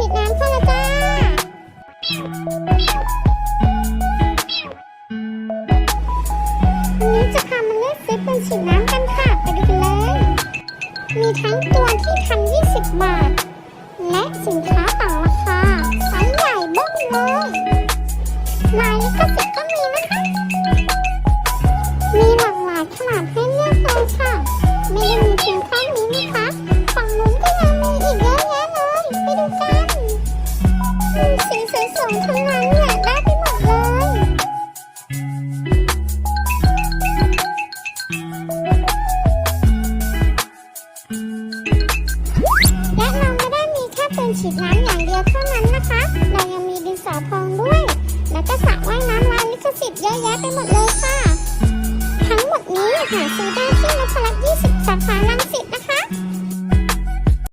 ฉีดน้ำเข้ล้วจ้า วันนี้จะพามาเลือกซื้อปืนฉีดน้ำกันค่ะ ไปดูกันเลย มีทั้งตัวที่พันยี่สิบบาท และสินค้าต่างราคาไซส์ใหญ่บ้งเลยลายนี้ก็ สีสวยๆทั้งนั้นอยากได้ไปหมดเลย และเราไม่ได้มีแค่ปืนฉีดน้ำอย่างเดียวเท่านั้นนะคะ เรายังมีดินสอพองด้วย แล้วก็สระว่ายน้ำลายลิขสิทธิ์เยอะแยะไปหมดเลยค่ะ ทั้งหมดนี้หาซื้อได้ที่นพรัตน์นะคะ